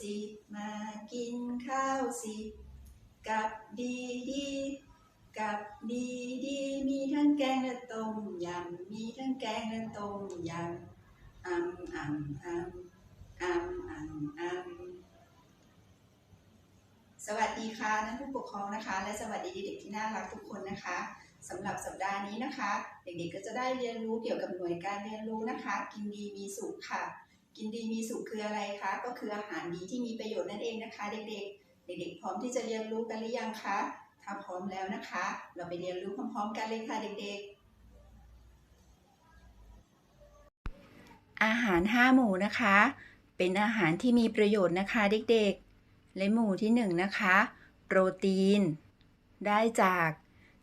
สิมากินข้าวสิกับดีดีกับดีดีมีทั้งแกงและต้มยำมีทั้งแกงและต้มยำอัมอัมอัมอัมอัมอัมสวัสดีค่ะท่านผู้ปกครองนะคะ และสวัสดีเด็กที่น่ารักทุกคนนะคะสำหรับสัปดาห์นี้นะคะ เด็กๆก็จะได้เรียนรู้เกี่ยวกับหน่วยการเรียนรู้นะคะ กินดีมีสุขค่ะ กินดีมีสุขคืออะไรคะ ก็คืออาหารดีที่มีประโยชน์นั่นเองนะคะ เด็กๆ เด็กๆ พร้อมที่จะเรียนรู้กันหรือยังคะ ถ้าพร้อมแล้วนะคะ เราไปเรียนรู้พร้อมๆ กันเลยค่ะเด็กๆอาหาร 5 หมู่นะคะ เป็นอาหารที่มีประโยชน์นะคะเด็กๆ และหมู่ที่ 1 นะคะ โปรตีน ได้จาก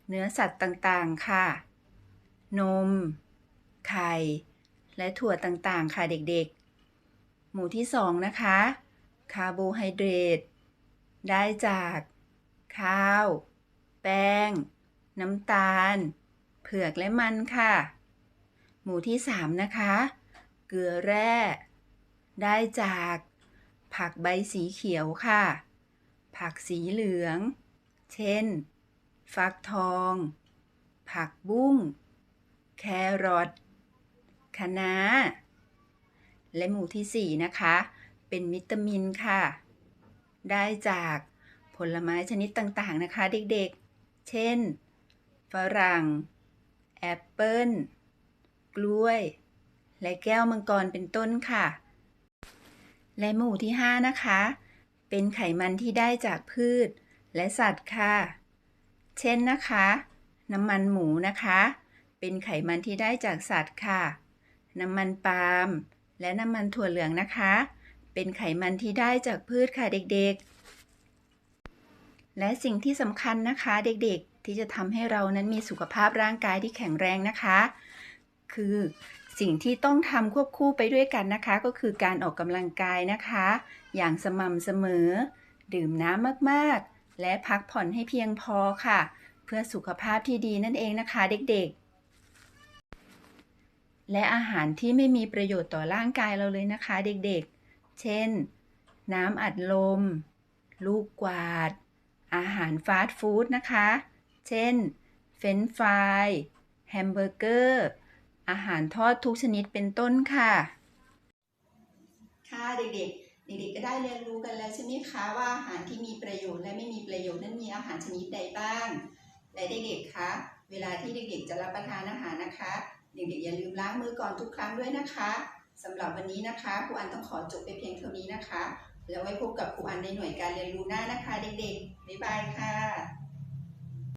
เนื้อสัตว์ต่างๆค่ะ นม ไข่ และถั่วต่างๆ ค่ะเด็กๆ หมู่ที่ 2 นะคะ คาร์โบไฮเดรตได้จาก ข้าว แป้ง น้ำตาล เผือกและมันค่ะ หมู่ที่ 3 นะคะ เกลือแร่ ได้จาก ผักใบสีเขียวค่ะ ผักสีเหลือง เช่น ฟักทอง ผักบุ้ง แครอทคะน้า และหมู่ที่ 4 นะคะ เป็นวิตามินค่ะ ได้จากผลไม้ชนิดต่างๆนะคะเด็กๆ เช่น ฝรั่ง แอปเปิ้ล กล้วย และแก้วมังกรเป็นต้นค่ะ และหมู่ที่ 5 นะคะ เป็นไขมันที่ได้จากพืชและสัตว์ค่ะ เช่นนะคะ น้ำมันหมูนะคะ เป็นไขมันที่ได้จากสัตว์ค่ะ น้ำมันปาล์ม และน้ำมันถั่วเหลืองนะคะ เป็นไขมันที่ได้จากพืชค่ะเด็กๆ และสิ่งที่สำคัญนะคะเด็กๆ ที่จะทำให้เรานั้นมีสุขภาพร่างกายที่แข็งแรงนะคะ คือสิ่งที่ต้องทำควบคู่ไปด้วยกันนะคะ ก็คือการออกกำลังกายนะคะ อย่างสม่ำเสมอ ดื่มน้ำมากๆ และพักผ่อนให้เพียงพอค่ะ เพื่อสุขภาพที่ดีนั่นเองนะคะเด็กๆ และอาหารที่ไม่มีประโยชน์ต่อร่างกายเราเลยนะคะ เด็กๆ เช่น น้ำอัดลม ลูกกวาด อาหารฟาสต์ฟู้ดนะคะ เช่น เฟรนช์ฟรายแฮมเบอร์เกอร์ อาหารทอดทุกชนิดเป็นต้นค่ะ ค่ะเด็กๆเด็กๆก็ได้เรียนรู้กันแล้วใช่ไหมคะว่าอาหารที่มีประโยชน์และไม่มีประโยชน์นั้นมีอาหารชนิดใดบ้าง และเด็กๆคะเวลาที่เด็กๆจะรับประทานอาหารนะคะ เด็กๆอย่าลืมล้างมือก่อนทุกครั้งด้วยนะคะสำหรับวันนี้นะคะครูอันต้องขอจบไปเพียงเท่านี้นะคะ แล้วไว้พบกับครูอันในหน่วยการเรียนรู้หน้านะคะ เด็กๆบ๊ายบายค่ะ